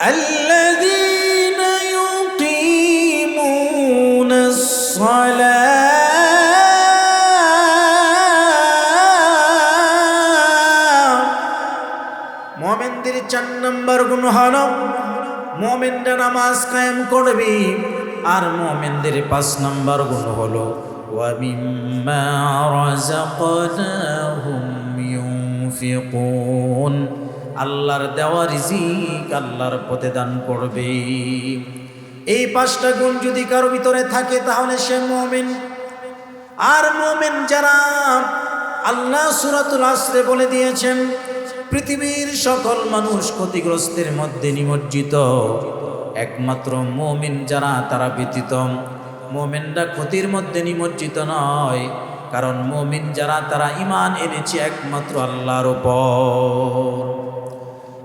الذين يقيمون الصلاة মোমেনদের চার নম্বর গুণ হল মোমেনরা নামাজ কায়েম করবে আর মোমেনদের পাঁচ নম্বর গুণ হলো ومما رزقناهم ينفقون আল্লাহর দেওয়া রিজিক আল্লাহর পথে দান করবে। এই পাঁচটা গুণ যদি কারও ভিতরে থাকে, তাহলে সে মোমেন। আর মোমেন যারা, আল্লাহ সুরাতুল আসরে বলে দিয়েছেন, পৃথিবীর সকল মানুষ ক্ষতিগ্রস্তের মধ্যে নিমজ্জিত। একমাত্র মোমিন যারা, তারা ব্যতীত মোমেনরা ক্ষতির মধ্যে নিমজ্জিত নয়, কারণ মোমিন যারা, তারা ইমান এনেছে একমাত্র আল্লাহর উপর।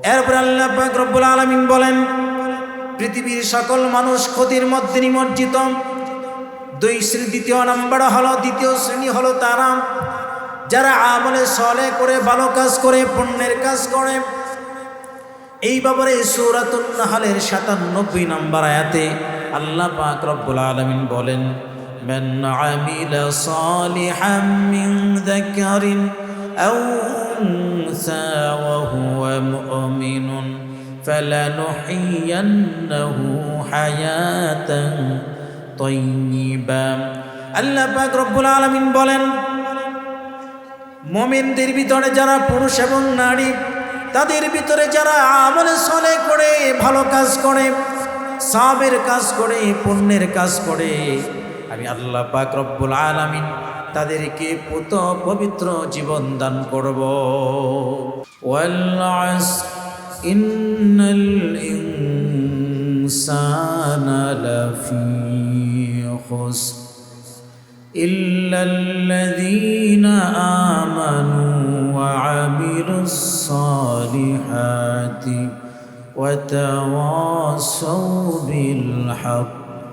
এরপর আল্লাহ পাক রব্বুল আলামিন বলেন পৃথিবীর সকল মানুষ ক্ষতির মধ্যে নিমজ্জিত দুই শ্রেণী দ্বিতীয় নাম্বার হলো দ্বিতীয় শ্রেণী হলো তারা যারা আমলে সলে করে ভালো কাজ করে পুণ্যের কাজ করে এই ব্যাপারে সৌরাতুল নাহালের সাতানব্বই নম্বর আয়াতে আল্লাহ পাক রব্বুল আলামিন বলেন من عمل صالحا من ذكر أو أنثى وهو مؤمن فلنحيينه حياة طيبة আল্লাহ পাক রব্বুল আলামিন বলেন মমিনদের ভিতরে যারা পুরুষ এবং নারী তাদের ভিতরে যারা আমলে সলে করে ভালো কাজ করে সাবের কাজ করে পুণ্যের কাজ করে আমি আল্লাহ পাক রব্বুল আলামিন তাদেরকে পুত পবিত্র জীবন দান করব ওয়াল আসর ইন্নাল ইনসানা লাফি খুসর إلا الذين آمنوا وعملوا الصالحات وتواصوا بالحق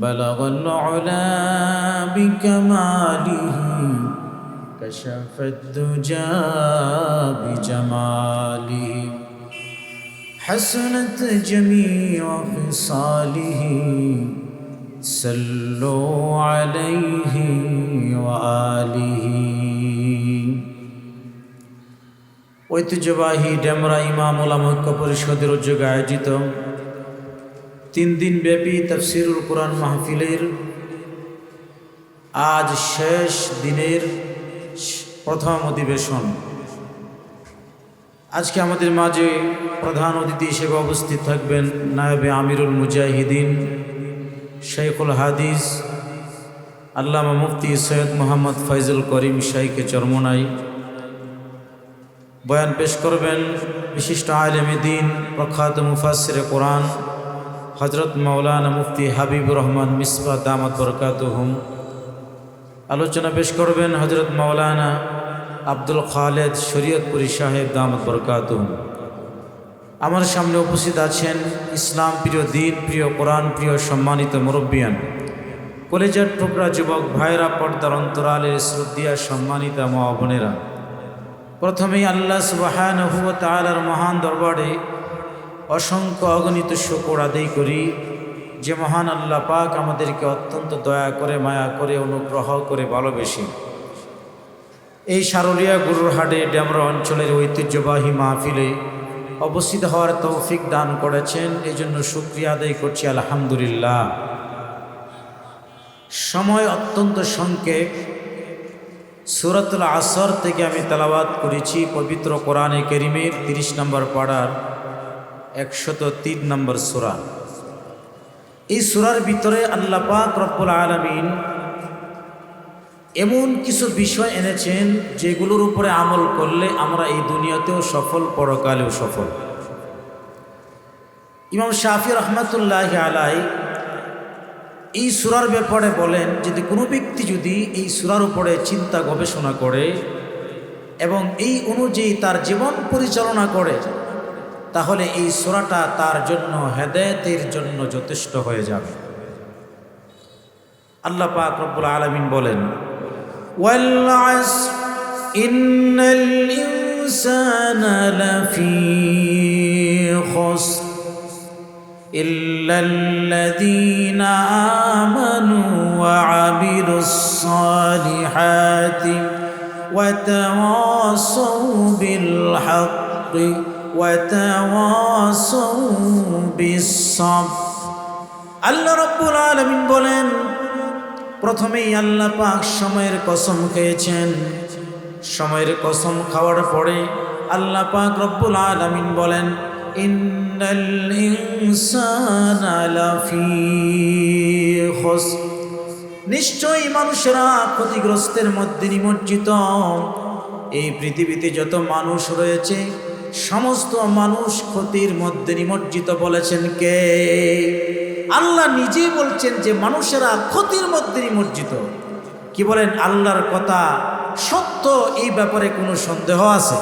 بلغ العلا بكماله كشف الدجى بجماله حسنت جميع خصاله صلوا عليه وآله ঐতিহ্যবাহী ডেমরা ইমাম ওলাম ঐক্য পরিষদের উদ্যোগে আয়োজিত তিন দিন ব্যাপী তফসিরুল কোরআন মাহফিলের আজ শেষ দিনের প্রথম অধিবেশন। আজকে আমাদের মাঝে প্রধান অতিথি হিসেবে উপস্থিত থাকবেন নায়বে আমিরুল মুজাহিদিন শেখুল হাদিস, আল্লামা মুফতি সৈয়দ মোহাম্মদ ফয়জুল করিম শাইকে চরমনাই। বয়ান পেশ করবেন বিশিষ্ট আলেমী দিন, প্রখ্যাত মুফাসির কোরআন হজরত মৌলানা মুফতি হাবিবুর রহমান মিসবা দামত বরকাত হুম আলোচনা পেশ করবেন হজরত মৌলানা আব্দুল খালেদ শরীয়তপুরি সাহেব দামত বরকাত আমার সামনে উপস্থিত আছেন ইসলাম প্রিয় দিন, প্রিয় কোরআন, প্রিয় সম্মানিত মুরব্বিয়ান। কলেজের টুকরা যুবক ভাইরা পর্দার অন্তরালের শ্রদ্ধিয়া সম্মানিত মা বোনেরা। প্রথমেই আল্লাহ সুবাহান তালার মহান দরবারে অসংখ্য অগণিত শুকর আদায় করি, যে মহান আল্লাহ পাক আমাদেরকে অত্যন্ত দয়া করে, মায়া করে, অনুগ্রহ করে ভালোবেসে। এই সারলিয়া গুরুরহাটে ড্যামরা অঞ্চলের ঐতিহ্যবাহী মাহফিলে অবস্থিত হওয়ার তৌফিক দান করেছেন। এই জন্য শুক্রিয়া আদায় করছি, আলহামদুলিল্লাহ। সময় অত্যন্ত সংক্ষেপ সুরতুল আসর থেকে আমি তালাবাদ করেছি, পবিত্র কোরআনে কেরিমের তিরিশ নম্বর পাড়ার একশত তিন নম্বর সুরা। এই সুরার ভিতরে আল্লাহ পাক রব্বুল আলমিন এমন কিছু বিষয় এনেছেন যেগুলোর উপরে আমল করলে আমরা এই দুনিয়াতেও সফল, পরকালেও সফল। ইমাম শাফি রহমতুল্লাহ আলাই এই সুরার ব্যাপারে বলেন, যদি কোনো ব্যক্তি যদি এই সুরার উপরে চিন্তা গবেষণা করে এবং এই অনুযায়ী তার জীবন পরিচালনা করে তাহলে এই সোরাটা তার জন্য, হেদায়তের জন্য যথেষ্ট হয়ে যাবে। আল্লাহ পাক রব্বুল আলমিন বলেন ইল্লাল্লাযীনা আমানু ওয়া আমিলুস সালিহাতি ওয়া তাওয়াসাউ বিল হাক্কি আল্লাহ রব্বুল আলমিন বলেন, প্রথমেই আল্লাহ পাক সময়ের কসম খেয়েছেন। সময়ের কসম খাওয়ার পরে আল্লাহ পাক রব্বুল আলমিন বলেন নিশ্চয়ই মানুষেরা ক্ষতিগ্রস্তের মধ্যে নিমজ্জিত। এই পৃথিবীতে যত মানুষ রয়েছে সমস্ত মানুষ ক্ষতির মধ্যে নিমজ্জিত বলেছেন কে? আল্লাহ নিজেই বলছেন যে মানুষেরা ক্ষতির মধ্যে নিমজ্জিত। কি বলেন? আল্লাহর কথা সত্য, এই ব্যাপারে কোনো সন্দেহ আছে?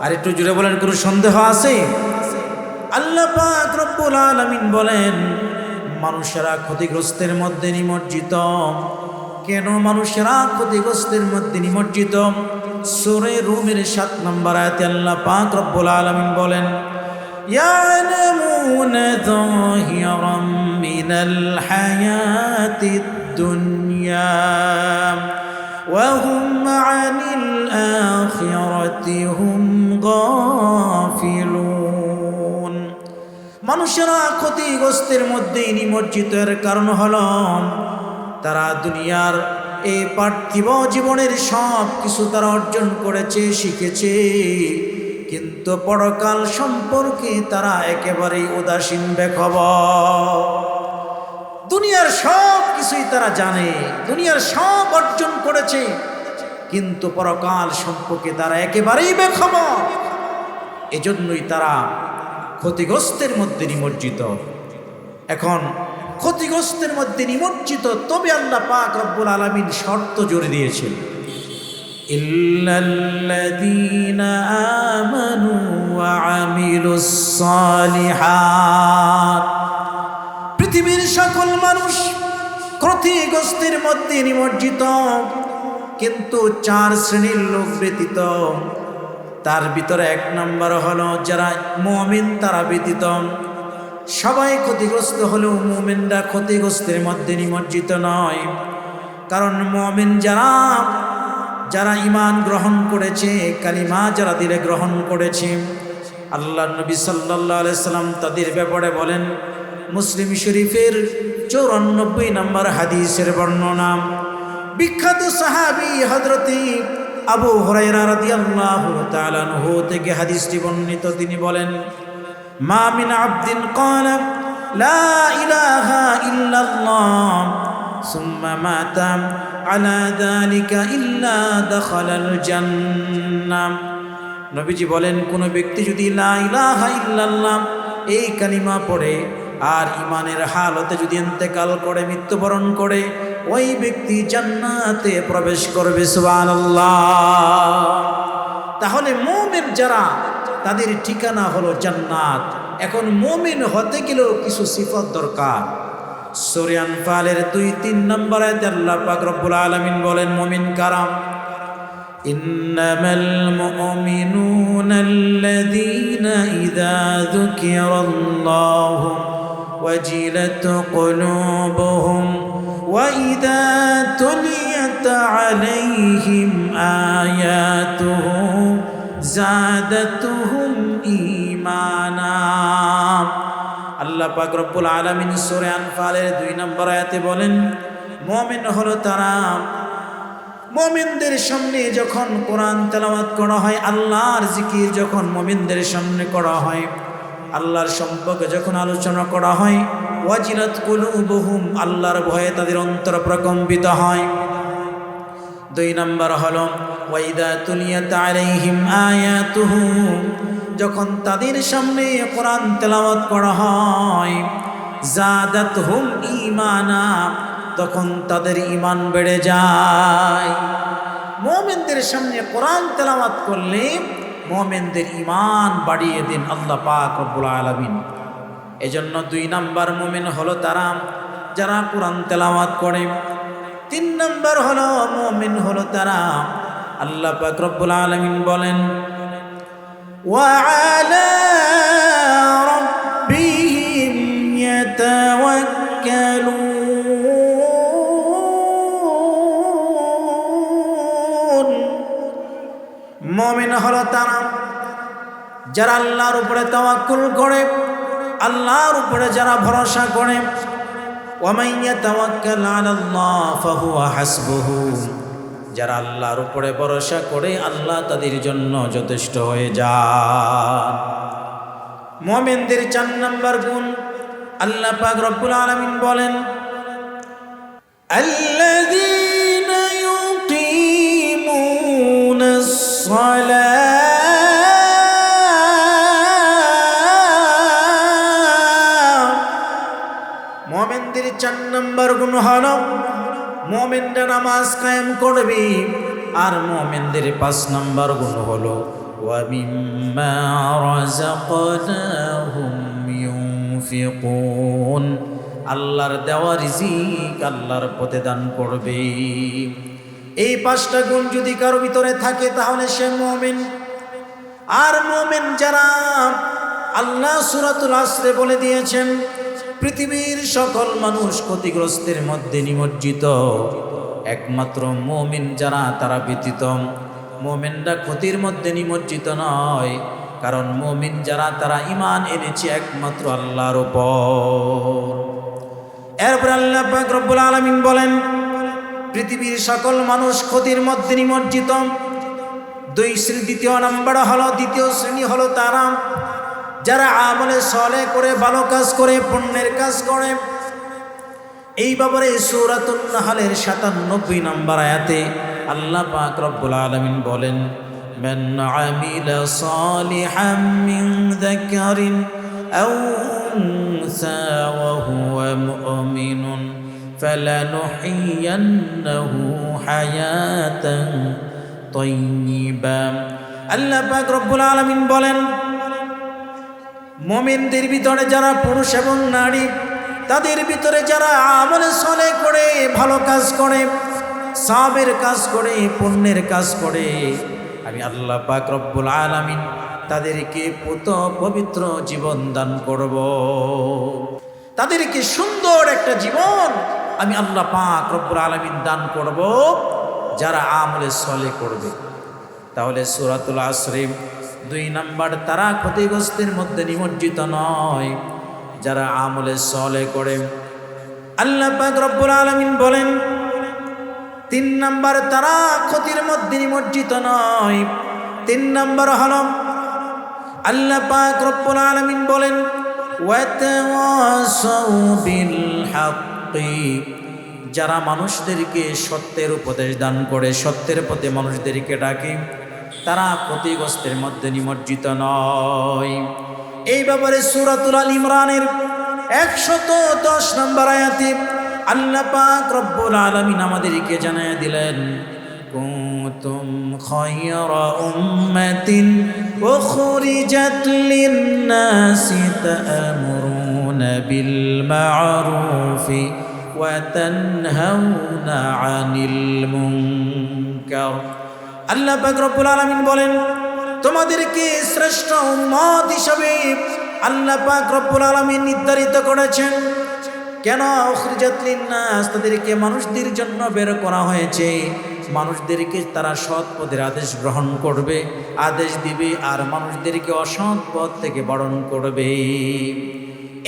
আর একটু জুড়ে বলেন, কোনো সন্দেহ আছে? আল্লাহ পাক রব্বুল আলামিন বলেন, মানুষেরা ক্ষতিগ্রস্তের মধ্যে নিমজ্জিত। কেন মানুষেরা ক্ষতিগ্রস্তের মধ্যে নিমজ্জিত সুরে রুমের সাত নম্বর আয়াতে আল্লাহ পাক রব্বুল আলামিন বলেন يعلمون ظاهرا من الحياة الدنيا وهم عن الآخرة هم غافلون মানুষেরা ক্ষতিগ্রস্তের মধ্যে নিমজ্জিত এর কারণ হল তারা দুনিয়ার এই পার্থিব জীবনের সব কিছু তারা অর্জন করেছে, শিখেছে। কিন্তু পরকাল সম্পর্কে তারা একেবারেই উদাসীন বেখব দুনিয়ার সব কিছুই তারা জানে, দুনিয়ার সব অর্জন করেছে। কিন্তু পরকাল সম্পর্কে তারা একেবারেই বেখবর। এজন্যই তারা ক্ষতিগ্রস্তের মধ্যে নিমজ্জিত। এখন ক্ষতিগ্রস্তের মধ্যে নিমজ্জিত তবে আল্লাহ পাক রব্বুল আলমিন শর্ত জোরে দিয়েছেন। পৃথিবীর সকল মানুষ ক্ষতিগ্রস্তের মধ্যে নিমজ্জিত কিন্তু চার শ্রেণির লোক ব্যতীত তার ভিতরে এক নম্বর হলো যারা মমিন তারা ব্যতীত সবাই ক্ষতিগ্রস্ত হলেও মোমেনরা ক্ষতিগ্রস্তের মধ্যে নিমজ্জিত নয়। কারণ মোমেন যারা যারা ইমান গ্রহণ করেছে, কালিমা যারা দিলে গ্রহণ করেছে আল্লাহ নবী সাল্লাহ সাল্লাম তাদের ব্যাপারে বলেন, মুসলিম শরীফের চৌরানব্বই নম্বর হাদিসের বর্ণনা, বিখ্যাত সাহাবি হজরতি আবু হরাইরা রাদিয়াল্লাহু থেকে হাদিসটি বর্ণিত। তিনি বলেন মা মিন আবদিন ক্বালা, লা ইলাহা ইল্লাল্লাহ, সুম্মা মাতা, আলা যালিকা ইল্লা দাখালাল জান্নাহ নবীজি বলেন, কোন ব্যক্তি যদি লা ইলাহা ইল্লাল্লাহ, এই কালিমা পড়ে, আর ইমানের হালতে যদি ইন্তেকাল করে, মৃত্যুবরণ করে, ওই ব্যক্তি জান্নাতে প্রবেশ করবে, সুবহানাল্লাহ। তাহলে মুমিন যারা তাদের ঠিকানা হলো জান্নাত এখন মুমিন হতে গেলেও কিছু সিফত দরকার সরিয়ান ফালের দুই তিন নম্বর আল্লাহ পাক রব্বুল আলামিন বলেন মুমিন কারাম إنما المؤمنون الذين إذا ذكر الله وجلت قلوبهم وإذا تليت عليهم آياته জাদাতুহুম ঈমানা। আল্লাহ পাক আলমিন আলামিন সূরা আনফালের 2 নম্বর আয়াতে বলেন, মুমিন হলো তারা মোমিনদের সামনে যখন কোরআন তেলাওয়াত করা হয়, আল্লাহর জিকির যখন মোমিনদের সামনে করা হয়, আল্লাহর সম্পর্কে যখন আলোচনা করা হয় ওয়াজিরাত কুলুবহুম, আল্লাহর ভয়ে তাদের অন্তর প্রকম্পিত হয়। দুই নম্বর হলো, ওয়াইদা তুলিয়াত আলাইহিম আয়াতুহু যখন তাদের সামনে কোরআন তেলাওয়াত করা হয় জাদাত হুম তখন তাদের ইমান বেড়ে যায়। মোমেনদের সামনে কোরআন তেলাওয়াত করলে মোমেনদের ইমান বাড়িয়ে দিন আল্লাহ পাক রব্বুল আলামিন। এজন্য দুই নাম্বার মোমেন হলো তারা, যারা কোরআন তেলাওয়াত করে তিন নাম্বার হলো মোমেন হলো তারা আল্লাহ পাক রব্বুল আলামিন বলেন وعلى ربهم يتوكلون মমিন হলো তারা যারা আল্লাহর উপরে তাওয়াক্কুল করে আল্লাহর উপরে যারা ভরসা করে ওয়ামান ইয়াতাওয়াক্কাল আলাল্লাহ ফাহুয়া হাসবুহু যারা আল্লাহর উপরে ভরসা করে আল্লাহ তাদের জন্য যথেষ্ট হয়ে যান মোমেনদের চার নম্বর গুণ আল্লাহ পাক রব্বুল আলামিন বলেন الذين يقيمون الصلاة নম্বর গুণ হল, মোমেনরা নামাজ কায়েম করবে, আর মোমেনদের পাঁচ নম্বর গুণ হল আল্লাহর দেওয়া রিজিক আল্লাহর পথে দান করবে। এই পাঁচটা গুণ যদি কারও ভিতরে থাকে, তাহলে সে মোমেন। আর মোমেন যারা আল্লাহ সুরাতুল আসরে বলে দিয়েছেন পৃথিবীর সকল মানুষ ক্ষতিগ্রস্তের মধ্যে নিমজ্জিত। একমাত্র মোমিন যারা, তারা ব্যতীত মোমেনরা ক্ষতির মধ্যে নিমজ্জিত নয়, কারণ মোমিন যারা, তারা ইমান এনেছে একমাত্র আল্লাহর উপর। এরপর আল্লাহ আলামিন বলেন, পৃথিবীর সকল মানুষ ক্ষতির মধ্যে নিমজ্জিত। দুই শ্রেণি, দ্বিতীয় নাম্বার হলো, দ্বিতীয় শ্রেণি হলো তারা যারা আমলে সলে করে ভালো কাজ করে পুণ্যের কাজ করে এই ব্যাপারে সৌরাতুল নাহালের সাতানব্বই নম্বর আয়াতে আল্লাহ পাক রব্বুল আলামিন বলেন من عمل صالحا من ذكر أو أنثى وهو مؤمن فلنحيينه حياة طيبة আল্লাহ পাক রব্বুল আলামিন বলেন মমিনদের ভিতরে যারা পুরুষ এবং নারী, তাদের ভিতরে যারা আমলে সলে করে, ভালো কাজ করে, সাবের কাজ করে, পুণ্যের কাজ করে, আমি আল্লাহ পাক রব্বুল আলামিন তাদেরকে পুত পবিত্র জীবন দান করব। তাদেরকে সুন্দর একটা জীবন আমি আল্লাহ পাক রব্বুল আলামিন দান করব, যারা আমলে সলে করবে। তাহলে সুরাতুল আসরিম দুই নাম্বার তারা ক্ষতিগ্রস্তের মধ্যে নিমজ্জিত নয়, যারা আমলে সলে করে। আল্লাহ রব্বুল আলামিন বলেন, তিন নাম্বার তারা ক্ষতির মধ্যে নিমজ্জিত নয়। তিন নাম্বার হল, আল্লাহ পাক রব্বুল আলামিন বলেন যারা মানুষদেরকে সত্যের উপদেশ দান করে, সত্যের পথে মানুষদেরকে ডাকে তারা ক্ষতিগ্রস্তের মধ্যে নিমজ্জিত নয়। এই ব্যাপারে সুরাতুল আল ইমরানের একশত দশ নম্বর আয়াতে আল্লাহ পাক রব্বুল আলামিন আমাদেরকে জানায় দিলেন কুতুম খায়রা উম্মাতিন উখরিজাত লিন-নাসি তা'মুরুনা বিল মা'রুফি ওয়া তানহাউনা আল্লাহ রব্বুল আলামিন বলেন, তোমাদেরকে শ্রেষ্ঠ মত হিসাবে আল্লাহ পাক আলামিন নির্ধারিত করেছেন। কেন তাদেরকে মানুষদের জন্য বের করা হয়েছে। মানুষদেরকে তারা সৎ পদের আদেশ গ্রহণ করবে, আদেশ দিবে, আর মানুষদেরকে অসৎ পথ থেকে বরণ করবে।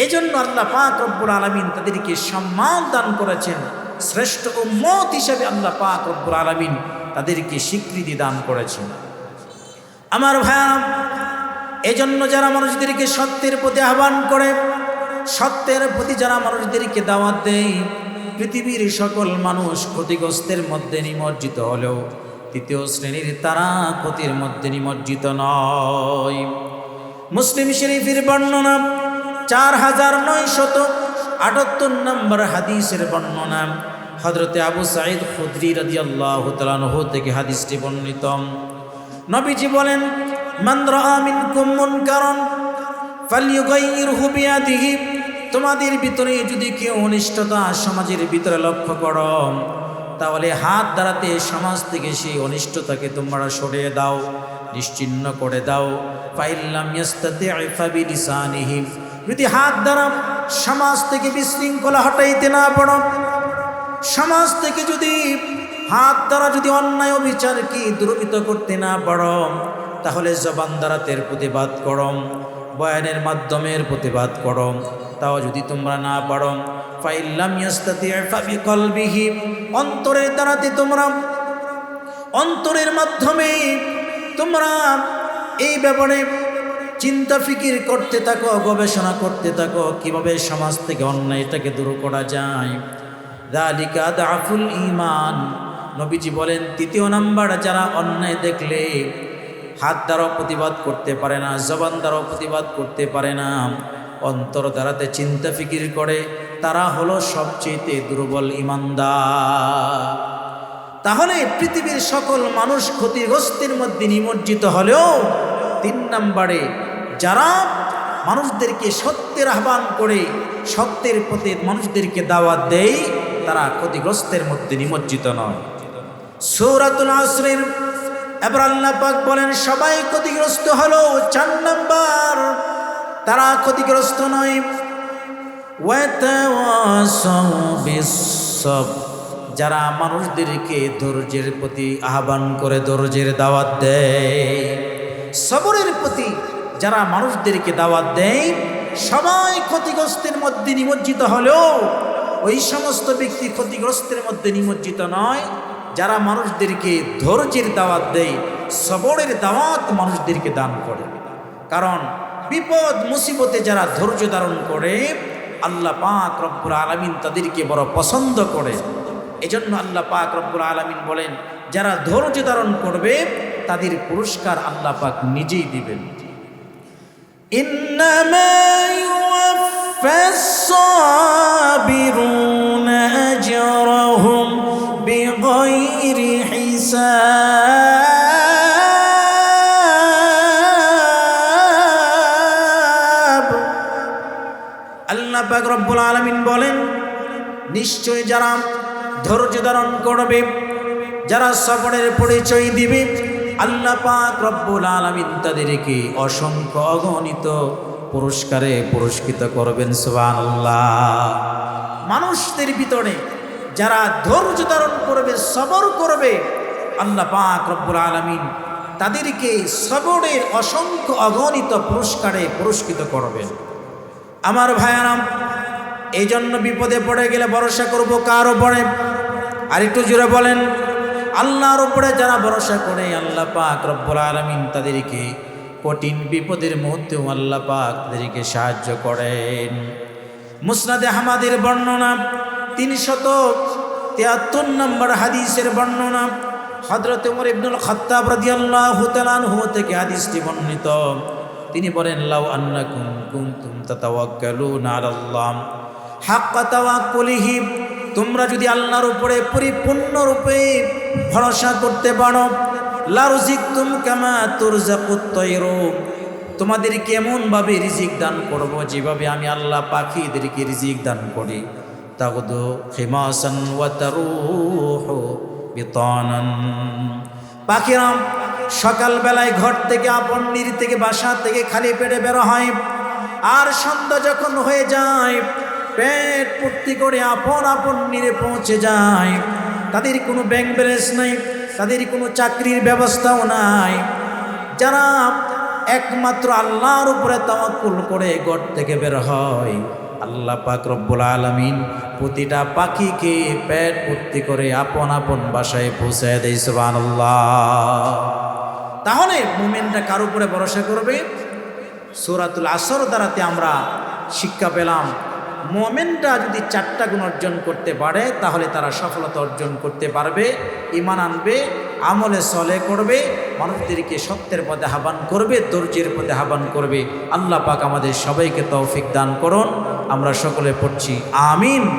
এজন্য আল্লাহ পাক রব্বুল আলমিন তাদেরকে সম্মান দান করেছেন। শ্রেষ্ঠ উম্মত হিসাবে আল্লাহ পাক রব্বুল আলমিন তাদেরকে স্বীকৃতি দান করেছেন। আমার ভাইয়া, এজন্য যারা মানুষদেরকে সত্যের প্রতি আহ্বান করে, সত্যের প্রতি যারা মানুষদেরকে দাওয়াত দেয়, পৃথিবীর সকল মানুষ ক্ষতিগ্রস্তের মধ্যে নিমজ্জিত হলেও তৃতীয় শ্রেণির তারা ক্ষতির মধ্যে নিমজ্জিত নয়। মুসলিম শরীফের বর্ণনা, চার হাজার নয় শত আটাত্তর নম্বর হাদিসের বর্ণনা হজরতে আবু সাইদ খুদ্রি রাজি আল্লাহ তালানহ থেকে হাদিসটি বর্ণিত। নবীজি বলেন মন্দ্র আমিন কুমন কারণ তোমাদের ভিতরে যদি কেউ অনিষ্টতা সমাজের ভিতরে লক্ষ্য করো, তাহলে হাত দ্বারাতে সমাজ থেকে সেই অনিষ্টতাকে তোমরা সরিয়ে দাও, নিশ্চিন্ন করে দাও। ফাইল্লাম আইফাবি যদি হাত দ্বারা সমাজ থেকে বিশৃঙ্খলা হটাইতে না পারো সমাজ থেকে যদি হাত দ্বারা যদি অন্যায় বিচারকে দুর্বৃত করতে না পারো, তাহলে জবান দ্বারা তের প্রতিবাদ করম বয়ানের মাধ্যমে এর প্রতিবাদ করম তাও যদি তোমরা না পারো, ফাইল্লাম অন্তরের দ্বারাতে তোমরা, অন্তরের মাধ্যমে তোমরা এই ব্যাপারে চিন্তা ফিকির করতে থাকো, গবেষণা করতে থাকো, কীভাবে সমাজ থেকে অন্যায়টাকে দূর করা যায়। দালিকা ইমান নবীজি বলেন, তৃতীয় নাম্বার যারা অন্যায় দেখলে হাত দ্বারাও প্রতিবাদ করতে পারে না, জবান দ্বারাও প্রতিবাদ করতে পারে না। অন্তর দ্বারাতে চিন্তা ফিকির করে, তারা হলো সবচেয়ে দুর্বল ইমানদার। তাহলে পৃথিবীর সকল মানুষ ক্ষতিগ্রস্তের মধ্যে নিমজ্জিত হলেও তিন নম্বরে যারা মানুষদেরকে সত্যের আহ্বান করে, সত্যের প্রতি মানুষদেরকে দাওয়াত দেয় তারা ক্ষতিগ্রস্তের মধ্যে নিমজ্জিত নয়। সৌরাতুল আসরের এবার পাক বলেন, সবাই ক্ষতিগ্রস্ত হলো চার নাম্বার। তারা ক্ষতিগ্রস্ত নয়। যারা মানুষদেরকে ধৈর্যের প্রতি আহ্বান করে, ধৈর্যের দাওয়াত দেয়। সবরের প্রতি যারা মানুষদেরকে দাওয়াত দেয়, সবাই ক্ষতিগ্রস্তের মধ্যে নিমজ্জিত হলেও ওই সমস্ত ব্যক্তি ক্ষতিগ্রস্তের মধ্যে নিমজ্জিত নয়, যারা মানুষদেরকে ধৈর্যের দাওয়াত দেয়, সবরের দাওয়াত মানুষদেরকে দান করে। কারণ বিপদ, মুসিবতে যারা ধৈর্য ধারণ করে, আল্লাহ পাক রব্বুল আলমিন তাদেরকে বড় পছন্দ করে। এজন্য আল্লাহ পাক রব্বুল আলমিন বলেন, যারা ধৈর্য ধারণ করবে, তাদের পুরস্কার আল্লাহ পাক নিজেই দিবেন। ইন্নামা يوفى الصابرون أجرهم بغير حساب আল্লাহ পাক রব্বুল আলামিন বলেন নিশ্চয় যারা ধৈর্য ধারণ করবে যারা সবরের পরিচয় দিবে আল্লাহ পাক রব্বুল আলামিন তাদেরকে অসংখ্য অগণিত পুরস্কারে পুরস্কৃত করবেন, সুবহানাল্লাহ। মানুষদের ভিতরে যারা ধৈর্য ধারণ করবে, সবর করবে, আল্লাহ পাক রব্বুল আলামিন তাদেরকে সবরের অসংখ্য অগণিত পুরস্কারে পুরস্কৃত করবেন। আমার ভাইয়ারাম এই জন্য বিপদে পড়ে গেলে ভরসা করব কার ওপরে আর একটু জুড়ে বলেন, আল্লাহর উপরে যারা ভরসা করে, আল্লাহ পাক রব্বুল আলমিন তাদেরকে কঠিন বিপদের মুহূর্তেও আল্লাহ পাক তাদেরকে সাহায্য করেন। মুসনাদে হামাদের বর্ণনা তিনশত তিয়াত্তর নম্বর হাদিসের বর্ণনা হজরত উমর ইবনুল খত্তাব রাদিয়াল্লাহু তাআলাহু থেকে হাদিসটি বর্ণিত। তিনি বলেন, লাউ আন্নাকুম কুনতুম তাতাওয়াক্কালুনা আলাল্লাহ। হাক্কা তাওয়াক্কুলিহি, তোমরা যদি আল্লাহর উপরে পরিপূর্ণরূপে ভরসা করতে পারো কামা তুরজাকুত তায়রু তোমাদের কেমনভাবে রিজিক দান করব যেভাবে আমি আল্লাহ পাখিদেরকে রিজিক দান করি। তাগুদু খিমাসান বিতানান। পাখিরাম, সকালবেলায় ঘর থেকে, আপন নির থেকে, বাসা থেকে খালি পেটে বেরো হয়। আর সন্ধ্যা যখন হয়ে যায়, পেট পূর্তি করে আপন আপন নিরে পৌঁছে যায়। তাদের কোনো ব্যাংক ব্যালেন্স নাই। তাদের কোনো চাকরির ব্যবস্থাও নাই। যারা একমাত্র আল্লাহর উপরে তাওয়াক্কুল করে ঘর থেকে বের হয়। আল্লাহ পাক রব্বুল আলমিন প্রতিটা পাখিকে পেট ভর্তি করে আপন আপন বাসায় পৌঁছায় দেয় সুবান তাহলে মুমেনটা কার উপরে ভরসা করবে? সুরাতুল আসর দ্বারাতে আমরা শিক্ষা পেলাম। মোমেনটা যদি চারটা গুণ অর্জন করতে পারে, তাহলে তারা সফলতা অর্জন করতে পারবে ইমান আনবে, আমলে সলে করবে, মানুষদেরকে সত্যের পথে আহ্বান করবে, ধৈর্যের পথে আহ্বান করবে। আল্লাহ পাক আমাদের সবাইকে তৌফিক দান করুন। আমরা সকলে পড়ছি, আমিন।